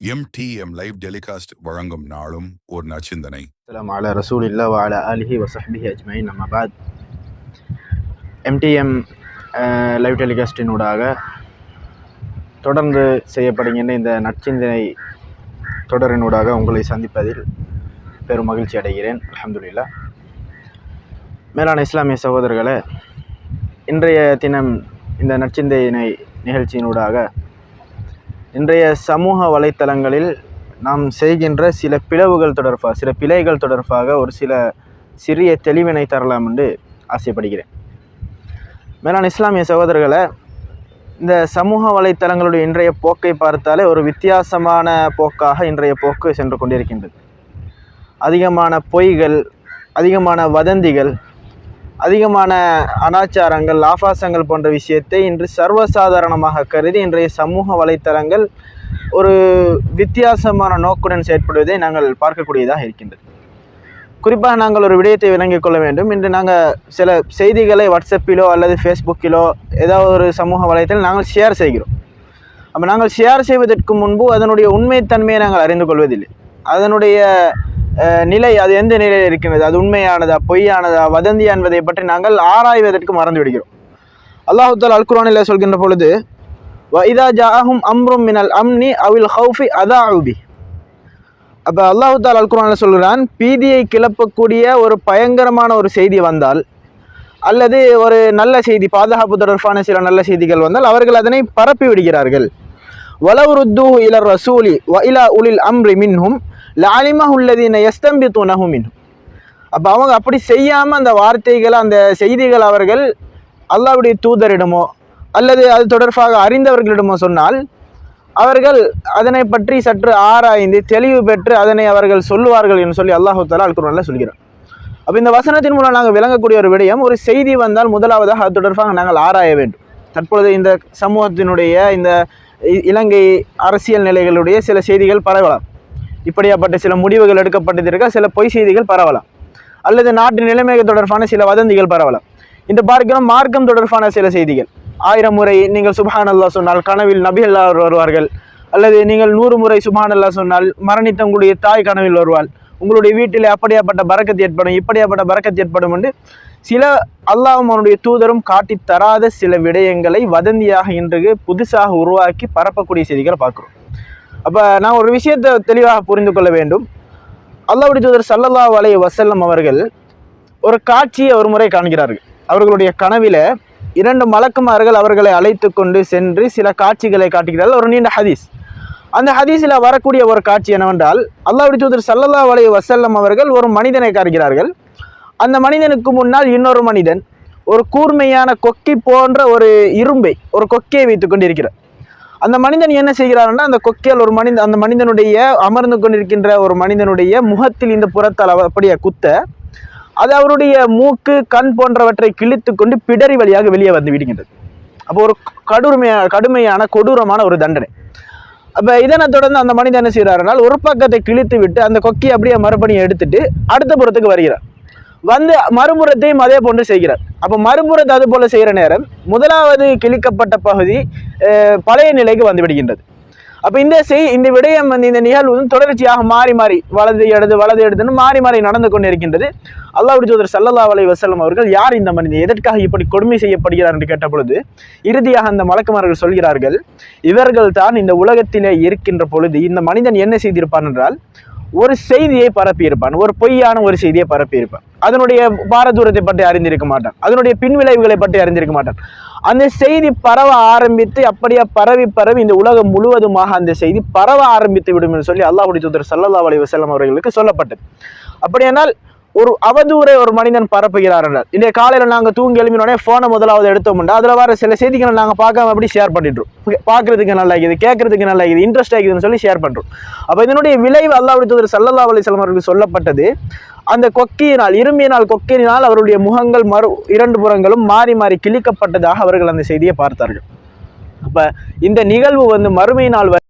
MTM live telecast வழங்கும் நாளும் ஒரு நச்சிந்தனை அலாம் அல ரசூல் இல்லா வால அலிஹி வசஹபிஹி அஜ்மைன் நம்ம பாத் எம்டிஎம் லைவ் டெலிகாஸ்டினூடாக தொடர்ந்து செய்யப்படுகின்ற இந்த நற்சிந்தனை தொடரினூடாக உங்களை சந்திப்பதில் பெரும் மகிழ்ச்சி அடைகிறேன். அலமதுல்லா மேலான இஸ்லாமிய சகோதரர்களை இன்றைய தினம் இந்த நற்சிந்தனை நிகழ்ச்சியினூடாக இன்றைய சமூக வலைத்தளங்களில் நாம் செய்கின்ற சில பிளவுகள் தொடர்பாக சில பிழைகள் தொடர்பாக ஒரு சில சிறிய தெளிவினை தரலாம் என்று ஆசைப்படுகிறேன். மேலான இஸ்லாமிய சகோதரர்களை இந்த சமூக வலைத்தளங்களுடைய இன்றைய போக்கை பார்த்தாலே ஒரு வித்தியாசமான போக்காக இன்றைய போக்கு சென்று கொண்டிருக்கின்றது. அதிகமான பொய்கள் அதிகமான வதந்திகள் அதிகமான அனாச்சாரங்கள் ஆபாசங்கள் போன்ற விஷயத்தை இன்று சர்வசாதாரணமாக கருதி இன்றைய சமூக வலைத்தளங்கள் ஒரு வித்தியாசமான நோக்குடன் செயற்படுவதை நாங்கள் பார்க்கக்கூடியதாக இருக்கின்றது. குறிப்பாக நாங்கள் ஒரு விடயத்தை விளங்கிக் கொள்ள வேண்டும். இன்று நாங்கள் சில செய்திகளை வாட்ஸ்அப்பிலோ அல்லது ஃபேஸ்புக்கிலோ ஏதாவது ஒரு சமூக வலைத்தளம் நாங்கள் ஷேர் செய்கிறோம். அப்போ நாங்கள் ஷேர் செய்வதற்கு முன்பு அதனுடைய உண்மைத்தன்மையை நாங்கள் அறிந்து கொள்வதில்லை. அதனுடைய நிலை அது எந்த நிலையில் இருக்கின்றது அது உண்மையானதா பொய்யானதா வதந்தியா என்பதை பற்றி நாங்கள் ஆராய்வதற்கு மறந்து விடுகிறோம். அல்லாஹுத்தால் அல்குரானில் சொல்கின்ற பொழுது இதா ஜாஹும் அம்ரும் மினல் அம்னி அவில் ஹவுஃபி அதா அவுபி அப்போ அல்லாஹுத்தால் அல்குரானில் சொல்கிறான் பீதியை கிளப்பக்கூடிய ஒரு பயங்கரமான ஒரு செய்தி வந்தால் அல்லது ஒரு நல்ல செய்தி பாதுகாப்பு தொடர்பான சில நல்ல செய்திகள் வந்தால் அவர்கள் அதனை பரப்பி விடுகிறார்கள். வலவுருத்து இலர் ரசூலி வ இலா உலில் அம்ரி மின்ஹும் லாலிமஹ் உள்ளதீன எஸ்தம்பி துனஹு அப்போ அவங்க அப்படி செய்யாமல் அந்த வார்த்தைகளை அந்த செய்திகள் அவர்கள் அல்லாவுடைய தூதரிடமோ அல்லது அது தொடர்பாக அறிந்தவர்களிடமோ சொன்னால் அவர்கள் அதனை பற்றி சற்று ஆராய்ந்து தெளிவு பெற்று அதனை அவர்கள் சொல்லுவார்கள் என்று சொல்லி அல்லாஹு தாலா அல் சொல்கிறார் அப்போ இந்த வசனத்தின் மூலம் நாங்கள் விளங்கக்கூடிய ஒரு விடயம் ஒரு செய்தி வந்தால் முதலாவதாக அது தொடர்பாக நாங்கள் ஆராய வேண்டும். தற்பொழுது இந்த சமூகத்தினுடைய இந்த இ- இலங்கை அரசியல் நிலைகளுடைய சில செய்திகள் பரவலாம். இப்படியாப்பட்ட சில முடிவுகள் எடுக்கப்பட்டதற்காக சில பொய் செய்திகள் பரவலாம். அல்லது நாட்டு நிலைமைகள் தொடர்பான சில வதந்திகள் பரவலாம். இந்த பார்க்கிறோம் மார்க்கம் தொடர்பான சில செய்திகள். ஆயிரம் முறை நீங்கள் சுபான் அல்லாஹ் சொன்னால் கனவில் நபி அல்லாஹ் வருவார்கள். அல்லது நீங்கள் நூறு முறை சுபான் அல்லாஹ் சொன்னால் மரணித்த உங்களுடைய தாய் கனவில் வருவாள். உங்களுடைய வீட்டில் அப்படியாப்பட்ட பறக்கத்து ஏற்படும் இப்படியாப்பட்ட பறக்கத்து ஏற்படும் என்று சில அல்லாஹ்வும் அவனுடைய தூதரும் காட்டித் தராத சில விடயங்களை வதந்தியாக இன்று புதுசாக உருவாக்கி பரப்பக்கூடிய செய்திகளை பார்க்குறோம். அப்போ நான் ஒரு விஷயத்தை தெளிவாக புரிந்து கொள்ள வேண்டும். அல்லாவுடைய தூதர் சல்லல்லா வலை வசல்லம் அவர்கள் ஒரு காட்சியை ஒரு முறை காண்கிறார்கள். அவர்களுடைய கனவில் இரண்டு மலக்குமார்கள் அவர்களை அழைத்து கொண்டு சென்று சில காட்சிகளை காட்டுகிறார்கள். ஒரு நீண்ட ஹதீஸ். அந்த ஹதீஸில் வரக்கூடிய ஒரு காட்சி என்னவென்றால் அல்லாவுடைய தூதர் சல்லல்லா வலை வசல்லம் அவர்கள் ஒரு மனிதனை காண்கிறார்கள். அந்த மனிதனுக்கு முன்னால் இன்னொரு மனிதன் ஒரு கூர்மையான கொக்கி போன்ற ஒரு இரும்பை ஒரு கொக்கியை வைத்து கொண்டிருக்கிறார். அந்த மனிதன் என்ன செய்கிறார்னா அந்த கொக்கியால் ஒரு மனிதன் அந்த மனிதனுடைய அமர்ந்து கொண்டிருக்கின்ற ஒரு மனிதனுடைய முகத்தில் இந்த புறத்தால் அப்படியே குத்த அது அவருடைய மூக்கு கண் போன்றவற்றை கிழித்து கொண்டு பிடரி வழியாக வெளியே வந்து விடுகின்றது. அப்போ ஒரு கடுமையா கடுமையான கொடூரமான ஒரு தண்டனை. அப்போ இதனை தொடர்ந்து அந்த மனிதன் என்ன செய்கிறாருனால் ஒரு பக்கத்தை கிழித்து விட்டு அந்த கொக்கியை அப்படியே மறுபடியும் எடுத்துட்டு அடுத்த புறத்துக்கு வருகிறார். வந்து மறுபுறத்தையும் அதே போன்று செய்கிறார். அப்போ மறுபுறத்தை அது போல செய்கிற நேரம் முதலாவது கிழிக்கப்பட்ட பகுதி பழைய நிலைக்கு வந்துவிடுகின்றது அப்போ இந்த செய் இந்த விடயம் வந்து இந்த நிகழ்வு வந்து தொடர்ச்சியாக மாறி மாறி வலது இடது வலது எடுத்துன்னு மாறி மாறி நடந்து கொண்டு இருக்கின்றது அல்லாஹ்வுடைய தூதர் சல்லல்லா அலைஹி வசலம் அவர்கள் யார் இந்த மனிதன்? எதற்காக இப்படி கொடுமை செய்யப்படுகிறார் என்று கேட்ட பொழுது இறுதியாக அந்த மலக்குமார்கள் சொல்கிறார்கள் இவர்கள் தான் இந்த உலகத்திலே இருக்கின்ற பொழுது இந்த மனிதன் என்ன செய்திருப்பான் என்றால் ஒரு செய்தியை பரப்பியிருப்பான் ஒரு பொய்யான ஒரு செய்தியை பரப்பியிருப்பான். அதனுடைய பாரதூரத்தை பற்றி அறிந்திருக்க மாட்டான். அதனுடைய பின்விளைவுகளை பற்றி அறிந்திருக்க மாட்டான். அந்த செய்தி பரவ ஆரம்பித்து அப்படியே பரவி பரவி இந்த உலகம் முழுவதுமாக அந்த செய்தி பரவ ஆரம்பித்து விடும் என்று சொல்லி அல்லாஹுடைய தூதர் சல்லல்லா அலி வசலம் அவர்களுக்கு சொல்லப்பட்டது. அப்படியானால் ஒரு அவதூறை ஒரு மனிதன் பரப்புகிறார் என்றால் இன்றைய காலையில் நாங்கள் தூங்கி எழுப்பினோடனே ஃபோனை முதலாவது எடுத்தோம்னா அதில் வர சில செய்திகளை நாங்கள் பார்க்காம அப்படி ஷேர் பண்ணிட்டுரும் பார்க்குறதுக்கு நல்லா இருக்குது கேட்குறதுக்கு நல்லா இருக்குது இன்ட்ரெஸ்ட் ஆகுதுன்னு சொல்லி ஷேர் பண்ணுறோம் அப்போ இதனுடைய விளைவு அல்லாவுடைய தூதர் ஸல்லல்லாஹு அலைஹி அவர்களுக்கு சொல்லப்பட்டது அந்த கொக்கியினால் இரும்பியினால் கொக்கியினால் அவருடைய முகங்கள் மறு இரண்டு புறங்களும் மாறி மாறி கிழிக்கப்பட்டதாக அவர்கள் அந்த செய்தியை பார்த்தார்கள். அப்போ இந்த நிகழ்வு வந்து மறுமையினால் நாள் வரை